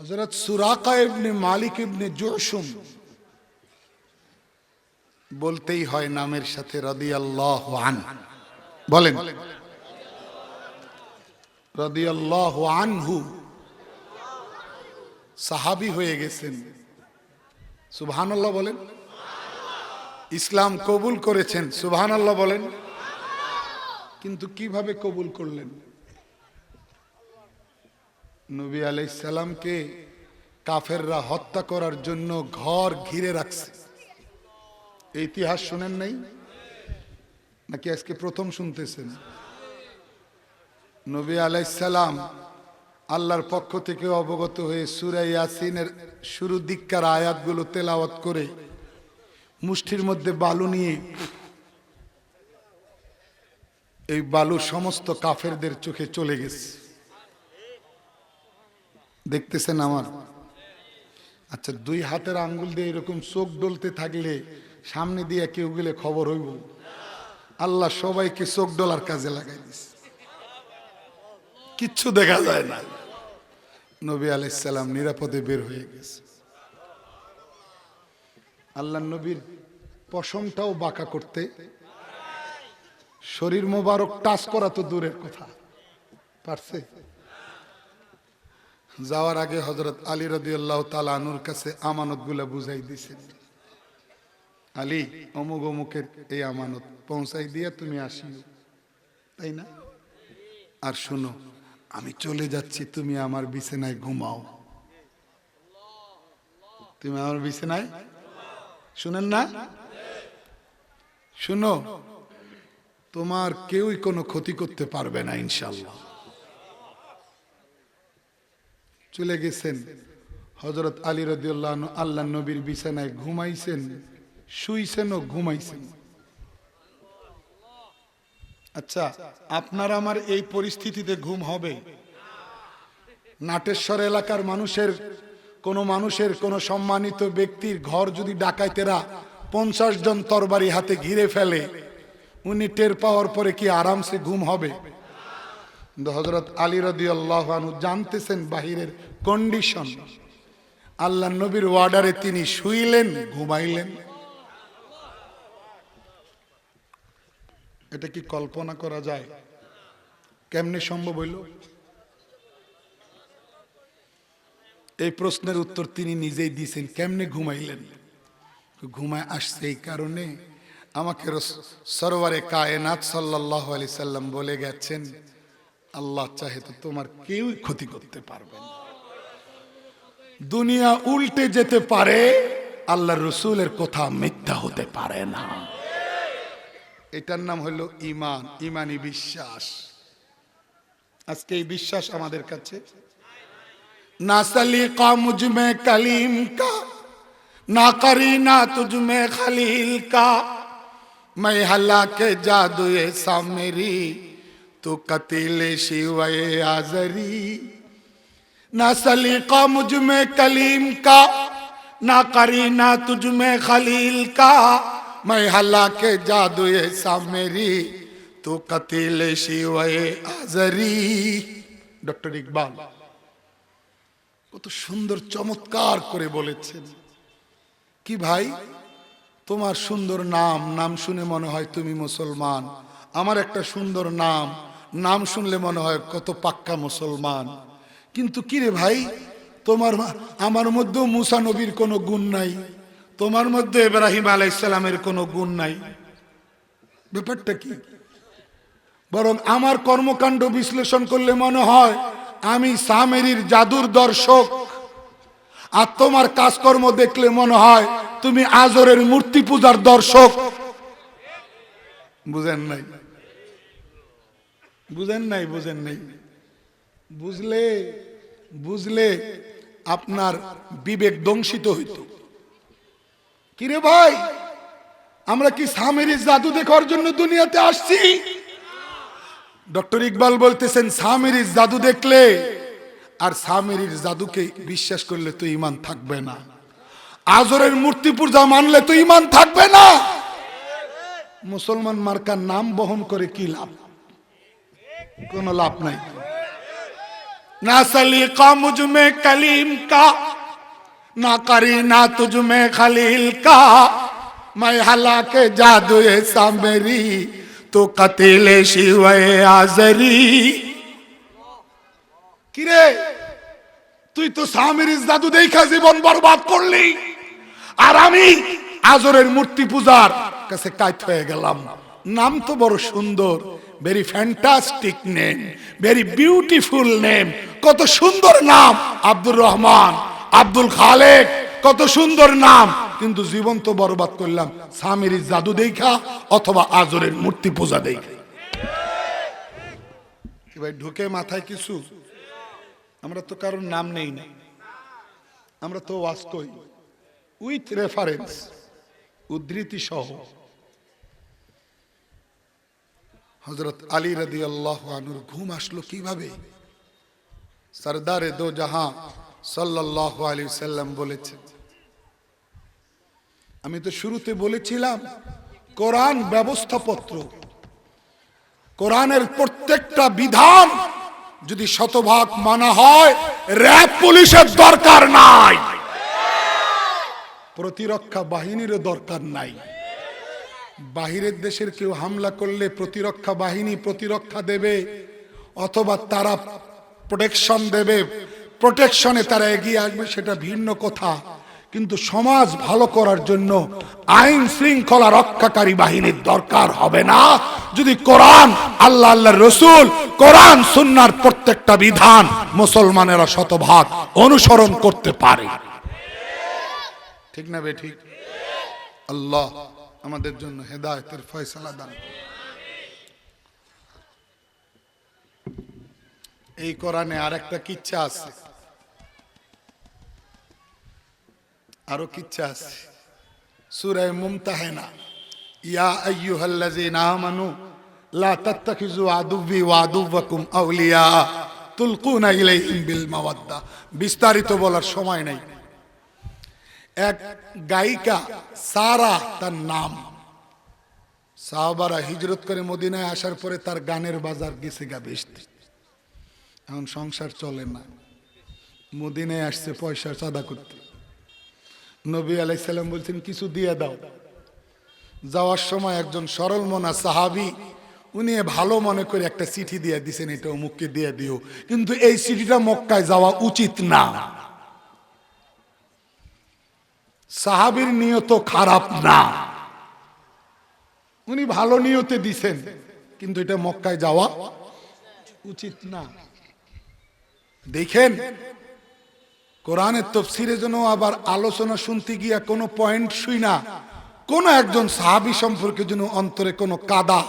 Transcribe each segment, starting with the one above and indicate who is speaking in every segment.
Speaker 1: হজরত সুরাকা ইবনে মালিক ইবনে জুসুম বলতেই হয় নামের সাথে রাদিয়াল্লাহু আন। বলেন। রাদিয়াল্লাহু আনহু সাহাবী হয়ে গেছেন। সুবহানাল্লাহ বলেন। ইসলাম কবুল করেছেন, সুবহানাল্লাহ বলেন। কিন্তু কীভাবে কবুল করলেন? নবী আলাইসাল্লামকে কাফেররা হত্যা করার জন্য ঘর ঘিরে রাখছে। ইতিহাস শুনেন নাই? নাকি আজকে প্রথম শুনতেছেন? নবী আলাইসাল্লাম আল্লাহর পক্ষ থেকে অবগত হয়ে সুরাই ইয়াসিনের শুরু দিককার আয়াতগুলো তেলাওয়াত করে মুষ্টির মধ্যে বালু নিয়ে এই বালু সমস্ত কাফেরদের চোখে চলে গেছে। দেখতেছেন আমার। আচ্ছা দুই হাতের আঙ্গুল দিয়ে এরকম চোখ ডলতে থাকলে সামনে দিয়ে কেউ গেলে খবর হইব। আল্লাহ সবাইকে চোখ ডলার কাজে লাগাই দিছে। কিচ্ছু দেখা যায় না। নবী আলাইসাল্লাম নিরাপদে বের হয়ে গেছে। আল্লাহ নবীর পশমটাও বাঁকা করতে। শরীর মোবারক টাচ করা তো দূরের কথা। পারছে? যাওয়ার আগে হজরত আলী রদি আল্লাহ তালানুর কাছে আমানতগুলা বুঝাই দিছেন। আলী, অমুক অমুকের এই আমানত পৌঁছাই দিয়ে তুমি আসিও। তাই না? আর শুনো, আমি চলে যাচ্ছি, তুমি আমার বিছানায় ঘুমাও। তুমি আমার বিছানায়? শুনেন না? শুনো, তোমার কেউই কোনো ক্ষতি করতে পারবে না ইনশাল্লাহ চলে গেছেন। হজরত আলী রদিউল্লাহ আল্লাহ নবীর বিছানায় ঘুমাইছেন, শুইছেন ও ঘুমাইছেন। আচ্ছা আপনার আমার এই পরিস্থিতিতে ঘুম হবে? নাটেশ্বর এলাকার মানুষের, কোন মানুষের, কোন সম্মানিত ব্যক্তির ঘর যদি ডাকাইতেরা পঞ্চাশ জন তরবারি হাতে ঘিরে ফেলে, উনি টের পাওয়ার পরে কি আরামসে ঘুম হবে? কিন্তু হজরত আলী রদি আল্লাহ জানতেছেন বাহিরের কন্ডিশন আল্লাহ নবীর ওয়ার্ডারে তিনি শুইলেন, ঘুমাইলেন। এটা কি কল্পনা করা যায়? কেমনে সম্ভব হইল? এই প্রশ্নের উত্তর তিনি নিজেই দিয়েছেন, কেমনে ঘুমাইলেন? ঘুমায় আসছে এই কারণে আমাকে সরোয়ারে কায়নাত সাল্লাহ আলি সাল্লাম বলে গেছেন আল্লাহ চাহে তো তোমার কেউই ক্ষতি করতে পারবে না দুনিয়া উল্টে যেতে পারে আল্লাহ রসুলের কথা মিথ্যা হতে পারে না এটার নাম হলো ইমান ইমানি বিশ্বাস আজকে এই বিশ্বাস আমাদের কাছে না সলিকা মুজমে কলিম কা না করিনা তুজমে খলিল কা मैं हल्ला के जादू ऐसा मेरी تو قتیل شیوئے آزری نہ سلیقہ مجھ میں کلیم کا نہ کرینہ تجھ میں خلیل کا میں ہلا کے جادو ایسا میری تو قتیل شیوئے آزری ڈاکٹر اقبال কত সুন্দর চমৎকার করে বলেছেন কি ভাই তোমার সুন্দর নাম নাম শুনে মনে হয় তুমি মুসলমান আমার একটা সুন্দর নাম নাম শুনলে মনে হয় কত পাক্কা মুসলমান। কিন্তু কি রে ভাই, তোমার আমার মধ্যেও মুসা নবীর কোনো গুণ নাই। তোমার মধ্যে ইব্রাহিম আলাইসালামের কোনো গুণ নাই। ব্যাপারটা কি? বরং আমার কর্মকাণ্ড বিশ্লেষণ করলে মনে হয় আমি সামেরির জাদুর দর্শক। আর তোমার কাজকর্ম দেখলে মনে হয় তুমি আজরের মূর্তি পূজার দর্শক। বুঝেন নাই? বুঝেন নাই বুঝেন নাই। বুঝলে বুঝলে আপনার বিবেক দংশিত হইত। কিরে ভাই, আমরা কি সামেরির জাদু দেখার জন্য দুনিয়াতে আসছি? ডক্টর ইকবাল বলতেছেন সামেরির জাদু দেখলে আর সামেরির জাদুকে বিশ্বাস করলে তো ইমান থাকবে না। আজরের মূর্তি পূজা মানলে তো ইমান থাকবে না। মুসলমান মার্কার নাম বহন করে কি লাভ? কোনো লাভ নাই ना सलीका मुझ में कलीम का ना करीना तुझ में खलील का मैं हला के जादू ऐसा मेरी तो कतिले शिव आजरी কিরে তুই তো স্বামীর জাদু দেখা জীবন বরবাদ করলি আর আমি আজরের মূর্তি পূজার কাছে কাইত হয়ে গেলাম নাম তো বড় সুন্দর Very fantastic name very beautiful name কত সুন্দর নাম, আব্দুর রহমান, আব্দুল খালেক, কত সুন্দর নাম। কিন্তু জীবন তো বরবাদ করলাম, স্বামীর জাদু দেখা অথবা আজরের মূর্তি পূজা দেখা। ভাই, ঢুকে মাথায় কিছু? আমরা তো কারোর নাম নেই না। আমরা তো ওয়াজ কই উইথ রেফারেন্স উদ্ধৃতি সহ হজরত আলী রদি আল্লাহ আনুর ঘুম আসলো কীভাবে? সরদারে দো জাহাঁ সাল্লাহ আলী সাল্লাম বলেছে আমি তো শুরুতে বলেছিলাম, কোরআন ব্যবস্থাপত্র, কোরআনের প্রত্যেকটা বিধান যদি শতভাগ মানা হয়, র্যাব পুলিশের দরকার নাই। প্রতিরক্ষা বাহিনীরও দরকার নাই। বাহিরের দেশের কেউ হামলা করলে প্রতিরক্ষা বাহিনী প্রতিরক্ষা দেবে, অথবা তারা প্রোটেকশন দেবে। প্রোটেকশনে তারা এগিয়ে আসবে, সেটা ভিন্ন কথা। কিন্তু সমাজ ভালো করার জন্য আইন শৃঙ্খলা রক্ষাকারী বাহিনীর দরকার হবে না। যদি কোরআন, আল্লাহ আল্লাহ রসুল, কোরআন, সুন্নার প্রত্যেকটা বিধান মুসলমানেরা শতভাগ অনুসরণ করতে পারে। ঠিক না বে, ঠিক? আল্লাহ আমাদের জন্য হেদায়তের ফয়সালা দান। এই কোরআনে আর একটা কিচ্ছা আছে। আরও কিচ্ছা আছে। সুরায় মুমতাহেনা, ইয়া আইয়ুহাল্লাযীনা আমানু লা তাত্তাখিযু আদুব্বি ওয়া আদুব্বাকুম আউলিয়া, তুলকুনা ইলাইহিম বিল মাওয়াদ্দা। বিস্তারিত বলার সময় নাই। এক গায়িকা, সারা তার নাম। সাহাবারা হিজরত করে মদিনায় আসার পরে তার গানের বাজার গেছে গা বেশতে। এখন সংসার চলে না। মদিনায় আসছে পয়সা চাঁদা করতে। নবী আলাইসাল্লাম বলছেন, কিছু দিয়ে দাও। যাওয়ার সময় একজন সরল মনা সাহাবি, উনি ভালো মনে করে একটা চিঠি দিয়ে দিছেন, এটা অমুককে দিয়ে দিও। কিন্তু এই চিঠিটা মক্কায় যাওয়া উচিত না। সাহাবির নিয়ত খারাপ না। উনি ভালো নিয়তে দিছেন, কিন্তু এটা মক্কায় যাওয়া উচিত না। দেখেন, কোরআনের তফসিরে জন্য আবার আলোচনা শুনতে গিয়া কোনো পয়েন্ট শুই না, কোন একজন সাহাবি সম্পর্কে যেন অন্তরে কোনো কাদা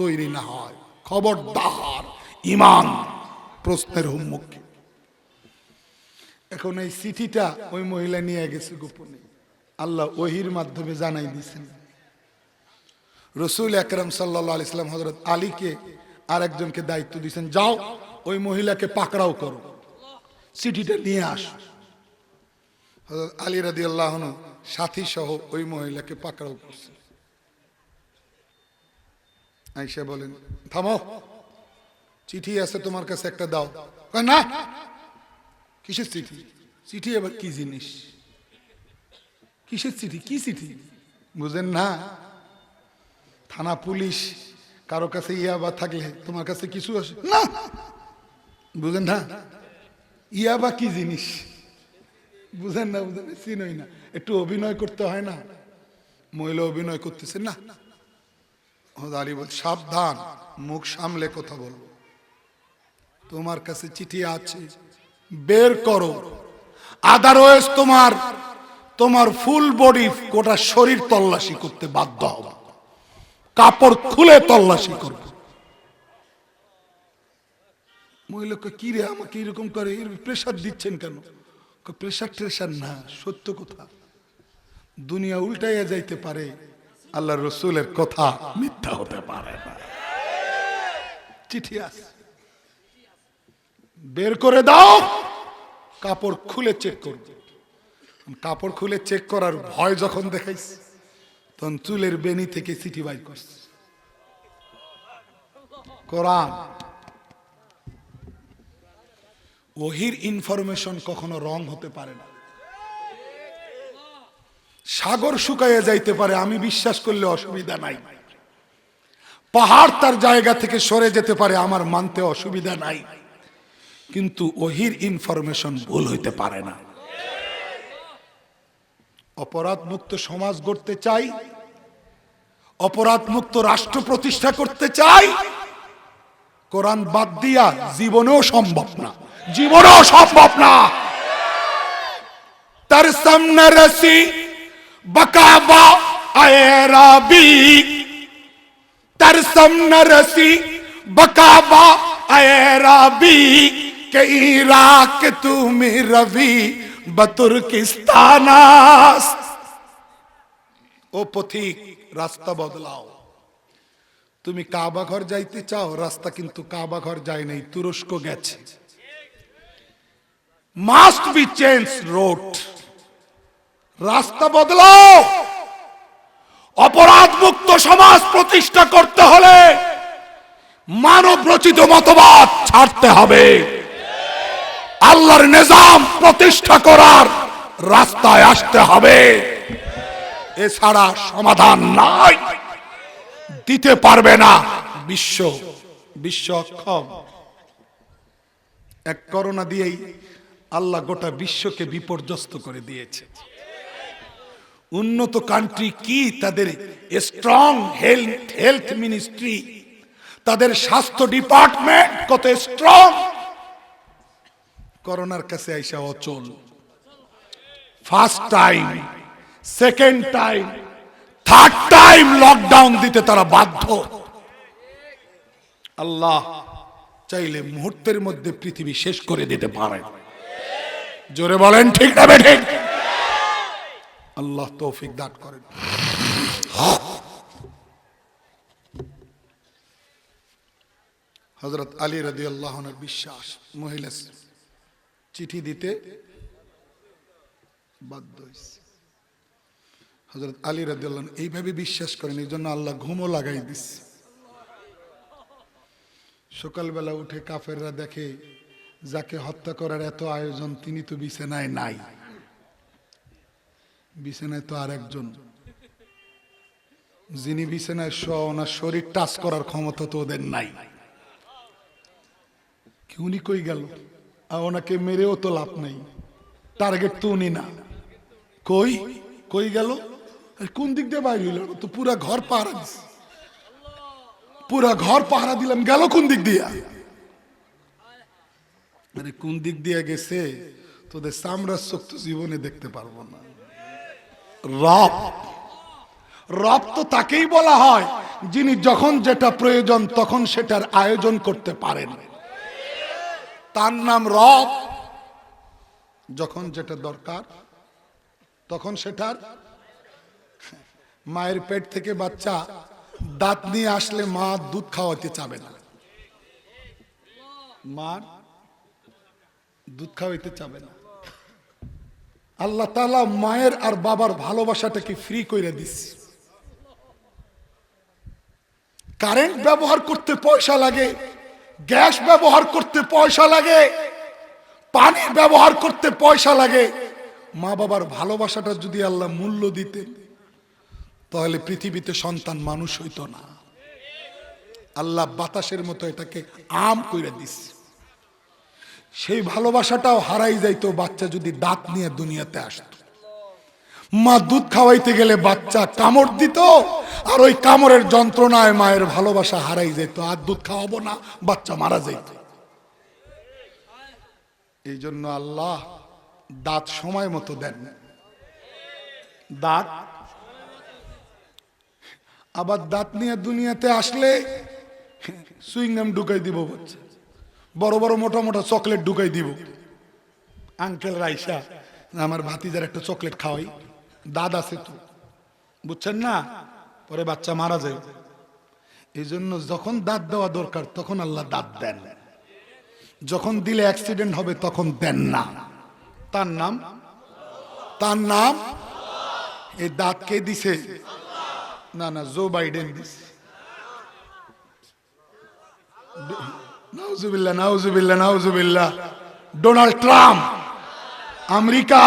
Speaker 1: তৈরি না হয়। খবর খবরদার, ইমান, প্রশ্নের সম্মুখে এখন এই চিঠিটা ওই মহিলা নিয়ে গেছে গোপনে। আল্লাহ ওহির মাধ্যমে জানাই দিয়েছেন। রসুল আকরম সাল্লা ইসলাম হজরত আলীকে আর একজনকে দায়িত্ব দিয়েছেন, যাও, ওই মহিলাকে পাকড়াও করো চিঠিটা নিয়ে আস। হযরত আলী রাদি আল্লাহ সাথী সহ ওই মহিলাকে পাকড়াও করছে। আইসা বলেন, থামো, চিঠি আছে তোমার কাছে, একটা দাও। না, কিসের চিঠি? চিঠি আবার কি জিনিস? কিসের চিঠি? কি চিঠি? বুঝেন না? থানা পুলিশ কারও কাছে ইয়াবা থাকলে তোমার কাছে কিছু আসে? না! বুঝেন না? ইয়াবা কি জিনিস? বুঝেন না, বুঝেন চিনই না। একটু অভিনয় করতে হয় না? মহিলা অভিনয় করতেছে? না। আলী বল সাবধান, মুখ সামলে কথা বলব। তোমার কাছে চিঠি আছে, বের করো। আদারওয়েজ তোমার তোমার ফুল বডি গোটা শরীর তল্লাশি করতে বাধ্য হবে। কাপড় খুলে তল্লাশি করবে। মহিলাকে কি রে, আমাকে এরকম করে প্রেশার দিচ্ছেন কেন? প্রেশার ট্রেশার না, সত্য কথা। দুনিয়া উল্টাইয়া যাইতে পারে, আল্লাহ রসুলের কথা মিথ্যা হতে পারে চিঠি আছে। বের করে দাও, কাপড় খুলে চেক করবে। কাপড় খুলে চেক করার ভয় যখন দেখাইস তখন চুলের বেনি থেকে চিঠি বাই করছে। কোরআন। ওহির ইনফরমেশন কখনো রং হতে পারে না। সাগর শুকাইয়া যাইতে পারে, আমি বিশ্বাস করলে অসুবিধা নাই। পাহাড় তার জায়গা থেকে সরে যেতে পারে, আমার মানতে অসুবিধা নাই। কিন্তু ওহির ইনফরমেশন ভুল হইতে পারে না। অপরাধ মুক্ত সমাজ গড়তে চাই অপরাধ মুক্ত রাষ্ট্র প্রতিষ্ঠা করতে চাই, কোরআন বাদ দিয়া জীবনেও সম্ভব না, জীবনেও সম্ভব না। তার সামনে রসি বকাবা আয়রাবি। তার সামনে রসি বকাবা আয়রাবি। কে ইরাক তুমি রবি। বতুর্কিস্তানাস ও পথিক রাস্তা বদলাও তুমি কাবা ঘর যাইতে চাও রাস্তা কিন্তু কাবা ঘর যায় নাই তুরস্ক গেছে মাস্ট বি চেঞ্জ রোড রাস্তা বদলাও অপরাধ মুক্ত সমাজ প্রতিষ্ঠা করতে হলে মানব রচিত মতবাদ ছাড়তে হবে আল্লাহর নিজাম প্রতিষ্ঠা করার রাস্তায় আসতে হবে। এছাড়া সমাধান নাই। দিতে পারবে না বিশ্ব বিশ্ব অক্ষম। এক করোনা দিয়েই আল্লাহ গোটা বিশ্বকে বিপর্যস্ত করে দিয়েছে। উন্নত কান্ট্রি কি তাদের স্ট্রং হেলথ হেলথ মিনিস্ট্রি তাদের স্বাস্থ্য ডিপার্টমেন্ট কত স্ট্রং করোনার কাছে আইসা অচল। First time second time third time lockdown দিতে তারা বাধ্য। আল্লাহ চাইলে মুহূর্তের মধ্যে পৃথিবী শেষ করে দিতে পারে। জোরে বলেন, ঠিক না ঠিক আল্লাহ তৌফিক দান করেন। হজরত আলী রদি আল্লাহনের বিশ্বাস, মহিলা চিঠি দিতে বাধ্য হয়েছে হজরত আলী আনহু এইভাবে বিশ্বাস করেন, এই জন্য আল্লাহ ঘুমও লাগাই দিচ্ছে সকালবেলা উঠে কাফেররা দেখে, যাকে হত্যা করার এত আয়োজন তিনি তো বিছানায় নাই। বিছানায় তো আর একজন। যিনি বিছানায় শ ওনার শরীর টাচ করার ক্ষমতা তো ওদের নাই। কি উনি কই গেল? আর ওনাকে মেরেও তো লাভ নেই। টার্গেট তো উনি না। কই? কই গেল? কোন দিক দিয়ে বাইরে হইল? তো পুরা ঘর পাহারা পুরা ঘর পাহারা দিলাম। গেল কোন দিক দিয়ে? আরে কোন দিক দিয়ে গেছে? তোদের সামরাজ চোখ তো জীবনে দেখতে পারব না। রব। রব তো তাকেই বলা হয়, যিনি যখন যেটা প্রয়োজন তখন সেটার আয়োজন করতে পারেন। তার নাম রব। যখন যেটা দরকার, তখন সেটার মায়ের পেট থেকে বাচ্চা দাঁত নিয়ে আসলে মা দুধ খাওয়াতে চাবে না। মার দুধ খাওয়াইতে চাবে না। আল্লাহ তালা মায়ের আর বাবার ভালোবাসাটাকে ফ্রি করে দিস কারেন্ট ব্যবহার করতে পয়সা লাগে গ্যাস ব্যবহার করতে পয়সা লাগে, পানি ব্যবহার করতে পয়সা লাগে। মা বাবার ভালোবাসাটা যদি আল্লাহ মূল্য দিতেন, তাহলে পৃথিবীতে সন্তান মানুষ হইতো না। আল্লাহ বাতাসের মতো এটাকে আম কইরা দিস সেই ভালোবাসাটাও হারাই যাইতো, বাচ্চা যদি দাঁত নিয়ে দুনিয়াতে আসতো। মা দুধ খাওয়াইতে গেলে বাচ্চা কামড় দিত, আর ওই কামড়ের যন্ত্রণায় মায়ের ভালোবাসা হারাই যেত, আর দুধ খাওয়াবো না, বাচ্চা মারা যেত। এই জন্য আল্লাহ দাঁত সময় মতো দেন। দাঁত? আবার দাঁত নিয়ে দুনিয়াতে আসলে সুইংগাম ঢুকাই দিব বাচ্চা। বড় বড় মোটা মোটা চকলেট ঢুকাই দিব। আঙ্কেল রাইসা, আমার ভাতিজার একটা চকলেট খাওয়াই। দাঁত আছে তো বুঝছেন না? পরে বাচ্চা মারা যায়। এই জন্য যখন দাঁত দেওয়া দরকার, তখন আল্লাহ দাঁত দেন। যখন দিলে অ্যাক্সিডেন্ট হবে, তখন দেন না। তার নাম? তার নাম? এই দাঁত কে দিছে? না না, জো বাইডেন দিছে। নাউজুবিল্লাহ নাউজুবিল্লাহ নাউজুবিল্লাহ। Donald Trump, America.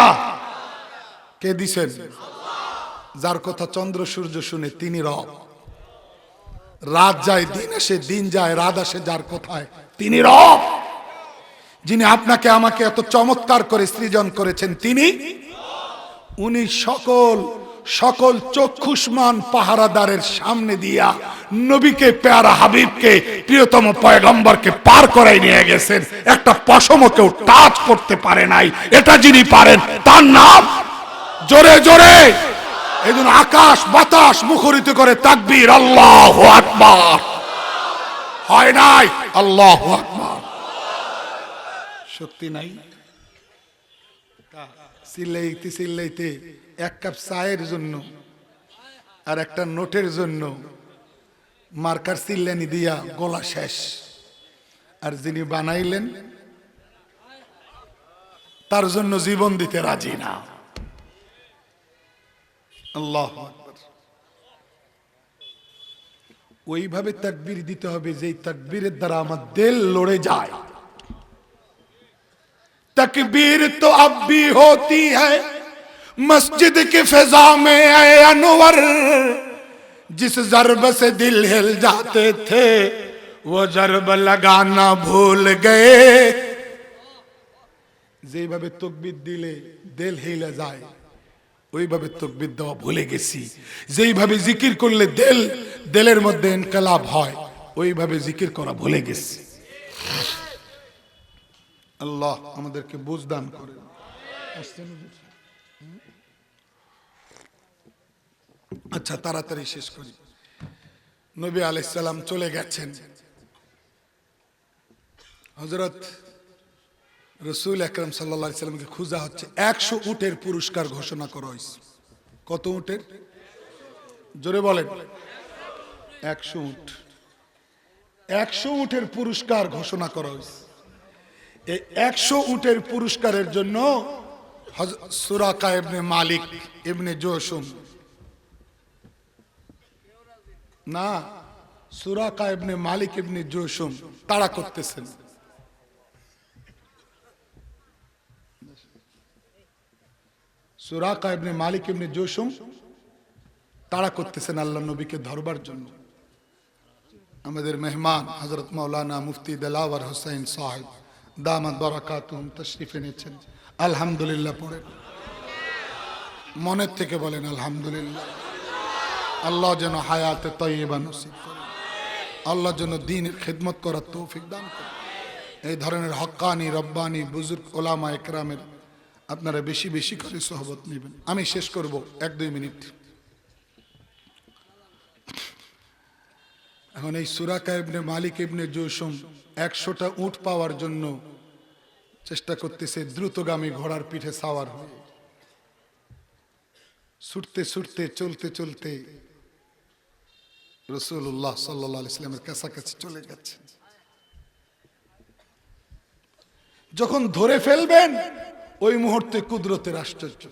Speaker 1: কে দিছেন? যার কথা চন্দ্র সূর্য শুনে তিনি রব। রাত যায়, দিন আসে, দিন যায়, রাত আসে যার কথায় তিনি রব। যিনি আপনাকে, আমাকে এত চমৎকার করে সৃজন করেছেন তিনি উনি সকল সকল চক্ষুষ্মান পাহারাদারের সামনে দিয়া নবীকে, পেয়ারা হাবিবকে, প্রিয়তম পয়গম্বরকে পার করাই নিয়ে গেছেন। একটা পশমও কেউ টাচ করতে পারে নাই। এটা যিনি পারেন, তার নাম জোরে জোরে। জন্য আকাশ, বাতাস মুখরিত করে তাকবীর, আল্লাহ আকবার। হয় নাই? আল্লাহ আকবার। শক্তি নাই? চিল্লাইতে চিল্লাইতে এক কাপ চায়ের জন্য আর একটা নোটের জন্য মার্কার চিল্লানি দিয়া গলা শেষ। আর যিনি বানাইলেন, তার জন্য জীবন দিতে রাজি না। আল্লাহ আকবার। ওইভাবে তাকবীর দিতে হবে যেই তাকবীরের দ্বারা আমার দিল লড়ে যায় तकबीर तो अब भी होती है मस्जिद की फिजा में ऐ अनवर जिस जरब से दिल हिल जाते थे वो जरब लगाना भूल गए যেভাবে তকবির দিলে দেল হেলে যায় ওইভাবে তকবির দেওয়া ভুলে গেছি। যেইভাবে জিকির করলে দেল, দেলের মধ্যে ইনকালাব হয়, ওইভাবে জিকির করা ভুলে গেছি। আল্লাহ আমাদেরকে বুঝদান করে আচ্ছা তাড়াতাড়ি শেষ করি। নবী আলাইসাল্লাম চলে গেছেন। হজরত রসুল আকরম সাল্লা সাল্লামকে খুঁজা হচ্ছে, একশো উটের পুরস্কার ঘোষণা করা হয়েছে। কত উটের? জোরে বলেন। একশো উট। একশো উটের পুরস্কার ঘোষণা করা হয়েছে। এই একশো উটের পুরস্কারের জন্য সুরাকা ইবনে মালিক, ইবনে জোসুম। না সুরাকা ইবনে মালিক, ইবনে জোসুম তাড়া করতেছেন। সুরাকা ইবনে মালিক ইবনে জোসুম তাড়া করতেছেন আল্লাহ নবীকে ধরবার জন্য। আমাদের মেহমান হজরত মৌলানা মুফতি দেলাওয়ার হোসেন সাহেব দামাত বরাকাতুম তশরিফ এনেছেন। আলহামদুলিল্লাহ পড়ে। মনের থেকে বলেন আলহামদুলিল্লাহ। আল্লাহ যেন হায়াতে তৈবা নসিব করে। আল্লাহ যেন দিন খেদমত করার তৌফিক দান করে। এই ধরনের হক্কানি রব্বানি, বুজুর্গ ওলামা একরামের আপনারা বেশি বেশি করে সহবত নেবেন। আমি শেষ করব, এক দুই মিনিট। এখন এই সুরাকা ইবনে মালিক ইবনে জোসুম একশোটা উট পাওয়ার জন্য চেষ্টা করতেছে দ্রুতগামী ঘোড়ার পিঠে সাওয়ার হয়ে। ছুটতে ছুটতে, চলতে চলতে রসুল্লাহ সাল্লাহ ইসলামের কাছাকাছি চলে গেছে যখন ধরে ফেলবেন ওই মুহূর্তে কুদরতের আশ্চর্য।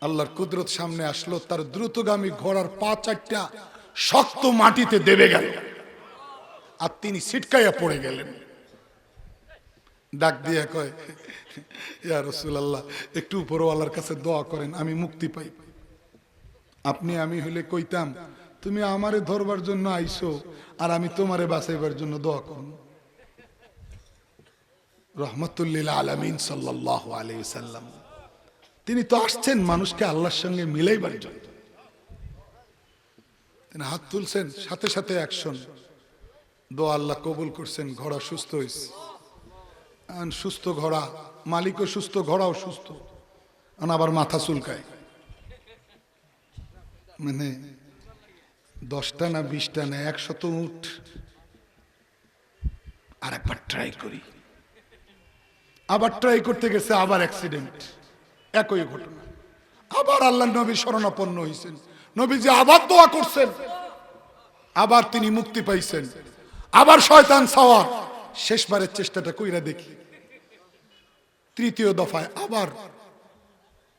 Speaker 1: আল্লাহর কুদরত সামনে আসলো, তার দ্রুতগামী ঘোড়ার পা চারটা শক্ত মাটিতে দেবে গেল আর তিনি ছিটকাইয়া পড়ে গেলেন। ডাক দিয়ে কয়, ইয়া রসুলাল্লাহ, একটু উপরওয়ালার কাছে দোয়া করেন, আমি মুক্তি পাই। আপনি আমি হলে কইতাম, তুমি আমারে ধরবার জন্য আইসো আর আমি তোমারে বাঁচাইবার জন্য দোয়া করুন। রহমতুল্লিল আলমিন সাল্লাহ আলি সাল্লাম তিনি তো আসছেন মানুষকে আল্লাহর সঙ্গে মিলাইবার জন্য। তিনি হাত তুলছেন, সাথে সাথে অ্যাকশন দো আল্লাহ কবুল করছেন, ঘোড়া সুস্থ হয়েছে সুস্থ ঘোড়া, মালিকও সুস্থ, ঘোড়াও সুস্থ। আবার মাথা চুলকায়। মানে দশটা না বিশটা না, একশত উঠ। আর একবার ট্রাই করি। আবার ট্রাই করতে গেছে, আবার অ্যাক্সিডেন্ট একই ঘটনা। আবার আল্লাহ নবী শরণাপন্ন হয়েছেন নবীজি আবার দোয়া করছেন। আবার তিনি মুক্তি পাইছেন। আবার শয়তান সাওয়ার। শেষবারের চেষ্টাটা কইরা দেখি। তৃতীয় দফায় আবার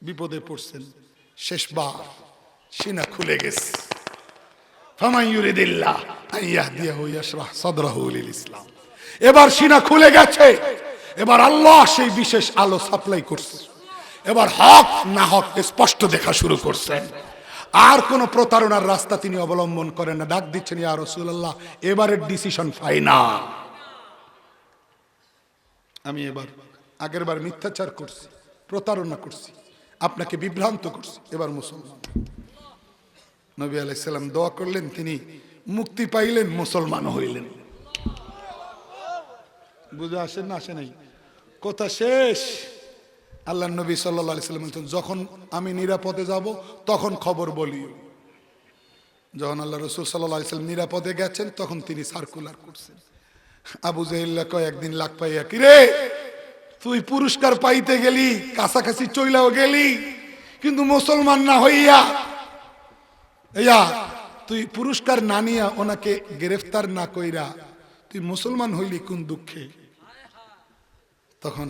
Speaker 1: বিপদে পড়ছেন। শেষবার সিনা খুলে গেছে। ইসলাম। এবার সিনা খুলে গেছে। এবার আল্লাহ সেই বিশেষ আলো সাপ্লাই করছে। এবার হক না হক স্পষ্ট দেখা শুরু করছেন আর কোন প্রতারণার রাস্তা তিনি অবলম্বন করেন না। ডাক দিচ্ছেন, ইয়া রসুল্লাহ এবারের ডিসিশন ফাইনাল আমি এবার আগের বার মিথ্যাচার করছি, প্রতারণা করছি, আপনাকে বিভ্রান্ত করছি, এবার মুসলমান। নবী আলাইসাল্লাম দোয়া করলেন, তিনি মুক্তি পাইলেন, মুসলমান হইলেন। বুঝে আসেন না, আসে নাই? কথা শেষ। আল্লাহ নবী সাল্লাহ সাল্লাম বলছেন, যখন আমি নিরাপদে যাব, তখন খবর বলি যখন আল্লাহ রসুল সাল্লাহ সাল্লাম নিরাপদে গেছেন, তখন তিনি সার্কুলার করছেন। আবু জাহিল্লা কয়, একদিন লাখ পাইয়া কি রে? তুই পুরস্কার পাইতে গেলি, কাছাকাছি চইলাও গেলি, কিন্তু মুসলমান না হইয়া ইয়া, তুই পুরস্কার না নিয়া ওনাকে গ্রেফতার না কইরা, তুই মুসলমান হইলি কোন দুঃখে? তখন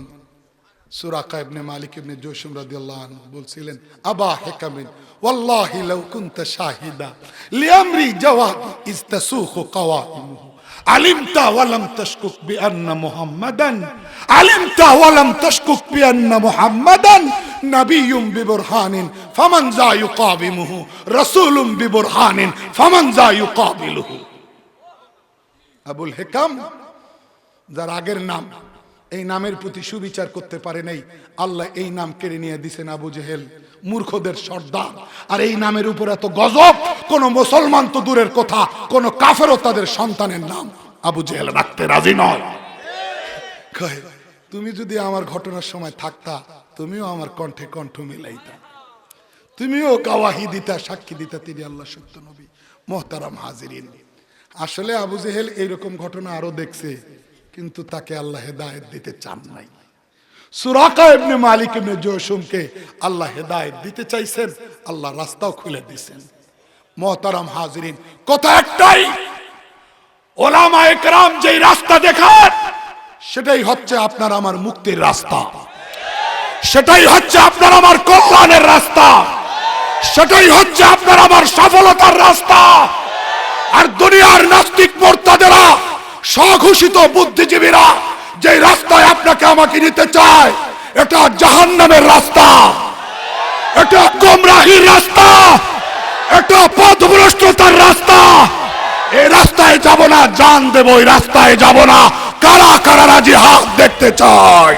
Speaker 1: সুরাকা ইবনে মালিক ইবনে জোশম রাদিয়াল্লাহু আনহু বলছিলেন আবা হেকামিন ওয়াল্লাহি লাউ কুনতা শাহিদা লিআমরি জাওয়াব ইস্তাসুখু কাওয়াইমুহু علمت ولم تشكك بأن محمدا علمت ولم تشكك بأن محمدا نبي ببرهان فمن ذا يقابمه رسول ببرهان فمن ذا يقابله আবুল হেকাম যার আগের নাম এই নামের প্রতি সুবিচার করতে পারে নাই। আল্লাহ এই নাম কেড়ে নিয়ে দিছেন আবু জেহেল। মূর্খদের সর্দার। আর এই নামের উপর এত গজব, কোন মুসলমান তো দূরের কথা, কোন কাফেরও তাদের সন্তানের নাম আবু জেহেল রাখতে রাজি নয়। তুমি যদি আমার ঘটনার সময় থাকতা, তুমিও আমার কণ্ঠে কণ্ঠ মিলাইতা। তুমিও গাওয়াহি দিতা, সাক্ষী দিতা, তিনি আল্লাহ সত্য নবী, মোহতারাম হাজিরিন। আসলে আবু জেহেল এইরকম ঘটনা আরও দেখছে। কিন্তু তাকে আল্লাহ হেদায়েত দিতে চান নাই। সুরাকা ইবনে মালিক ইবনে জোসুমকে আল্লাহ হেদায়েত দিতে চাইছেন, আল্লাহ রাস্তাও খুলে দিছেন। মোহতারাম হাজিরিন, কথা একটাই ওলামা একরাম যেই রাস্তা দেখান, সেটাই হচ্ছে আপনার আমার মুক্তির রাস্তা। সেটাই হচ্ছে আপনার আমার কল্যাণের রাস্তা। সেটাই হচ্ছে আপনার আমার সফলতার রাস্তা। আর দুনিয়ার নাস্তিক মোর্তাদেরা স্বঘোষিত বুদ্ধিজীবীরা যে রাস্তায় আপনাকে আমাকে নিতে চায়, এটা জাহান নামের রাস্তা। এটা গোমরাহির রাস্তা। এটা পথভ্রষ্টতার রাস্তা। এই রাস্তায় যাব না, জান দেব, ওই রাস্তায় যাব না। কারা কারা রাজি হাত দেখতে চায়?